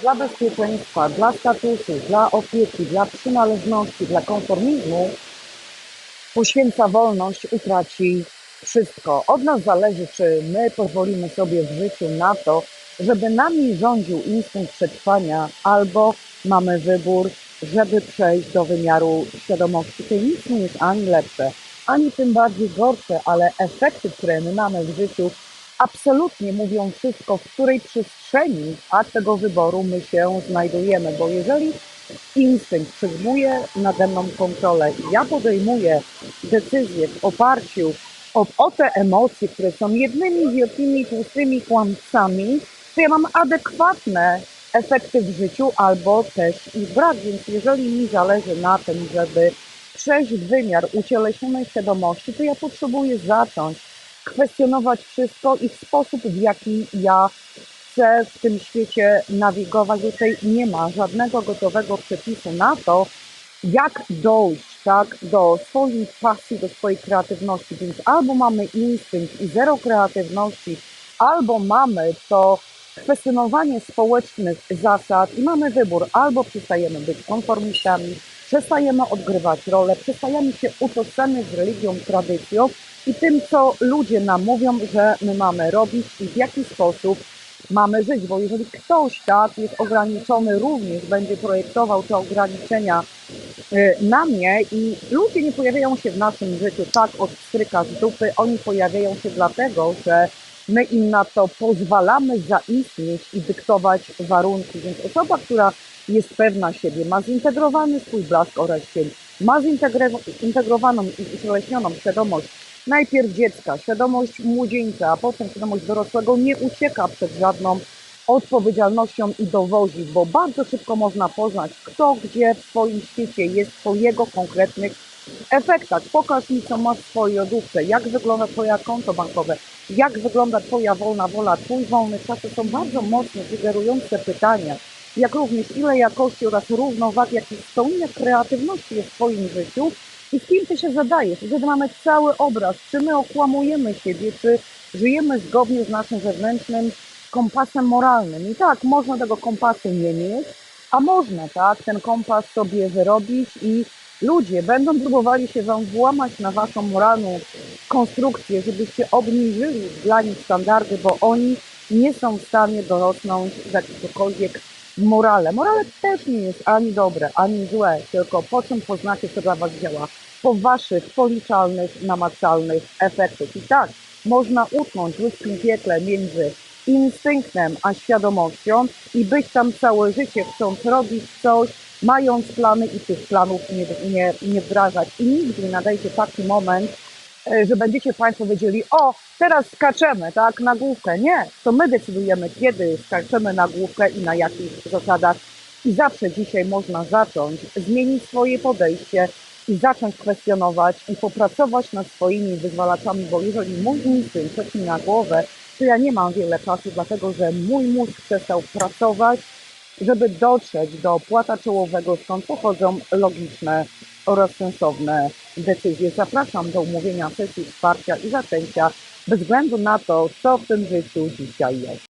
dla bezpieczeństwa, dla statusu, dla opieki, dla przynależności, dla konformizmu poświęca wolność, utraci wszystko. Od nas zależy, czy my pozwolimy sobie w życiu na to, żeby nami rządził instynkt przetrwania, albo mamy wybór, żeby przejść do wymiaru świadomości. To nic nie jest ani lepsze, ani tym bardziej gorsze, ale efekty, które my mamy w życiu, absolutnie mówią wszystko, w której przestrzeni a tego wyboru my się znajdujemy, bo jeżeli instynkt przejmuje nade mną kontrolę i ja podejmuję decyzje w oparciu o, o te emocje, które są jednymi wielkimi, tłustymi kłamcami, to ja mam adekwatne efekty w życiu albo też ich brak. Więc jeżeli mi zależy na tym, żeby przejść wymiar ucieleśnionej świadomości, to ja potrzebuję zacząć kwestionować wszystko i sposób, w jaki ja chcę w tym świecie nawigować. Tutaj nie ma żadnego gotowego przepisu na to, jak dojść tak, do swojej pasji, do swojej kreatywności. Więc albo mamy instynkt i zero kreatywności, albo mamy to kwestionowanie społecznych zasad i mamy wybór, albo przestajemy być konformistami, przestajemy odgrywać rolę, przestajemy się utożsamiać z religią, tradycją i tym, co ludzie nam mówią, że my mamy robić i w jaki sposób mamy żyć, bo jeżeli ktoś tak jest ograniczony, również będzie projektował te ograniczenia y, na mnie i ludzie nie pojawiają się w naszym życiu tak od stryka z dupy, oni pojawiają się dlatego, że my im na to pozwalamy zaistnieć i dyktować warunki. Więc osoba, która jest pewna siebie, ma zintegrowany swój blask oraz cień, ma zintegrowaną i ucieleśnioną świadomość najpierw dziecka, świadomość młodzieńca, a potem świadomość dorosłego, nie ucieka przed żadną odpowiedzialnością i dowozi, bo bardzo szybko można poznać, kto gdzie w swoim świecie jest po jego konkretnych efektach. Pokaż mi, co masz w swojej lodówce, jak wygląda Twoje konto bankowe, jak wygląda Twoja wolna wola, Twój wolny czas. To są bardzo mocno sugerujące pytania, jak również ile jakości oraz równowagi, jak i spełnienia kreatywności jest w Twoim życiu i z kim Ty się zadajesz. Wtedy mamy cały obraz, czy my okłamujemy siebie, czy żyjemy zgodnie z naszym wewnętrznym kompasem moralnym. I tak, można tego kompasu nie mieć, a można, tak, ten kompas sobie wyrobić i ludzie będą próbowali się Wam włamać na Waszą moralną konstrukcję, żebyście obniżyli dla nich standardy, bo oni nie są w stanie dorosnąć do jakiegokolwiek morale. Morale też nie jest ani dobre, ani złe, tylko po czym poznacie, co dla Was działa? Po Waszych policzalnych, namacalnych efektach. I tak, można utknąć w ludzkim piekle między instynktem a świadomością i być tam całe życie, chcąc robić coś, mając plany i tych planów nie, nie, nie wdrażać. I nigdy nie nadajcie taki moment, że będziecie Państwo wiedzieli, o, teraz skaczemy, tak, na główkę. Nie, to my decydujemy, kiedy skaczemy na główkę i na jakich zasadach. I zawsze dzisiaj można zacząć zmienić swoje podejście i zacząć kwestionować i popracować nad swoimi wyzwalaczami, bo jeżeli mój instynkt szedł mi na głowę, to ja nie mam wiele czasu, dlatego że mój mózg przestał pracować, żeby dotrzeć do płata czołowego, skąd pochodzą logiczne oraz sensowne decyzje. Zapraszam do umówienia sesji wsparcia i zaczęcia bez względu na to, co w tym życiu dzisiaj jest.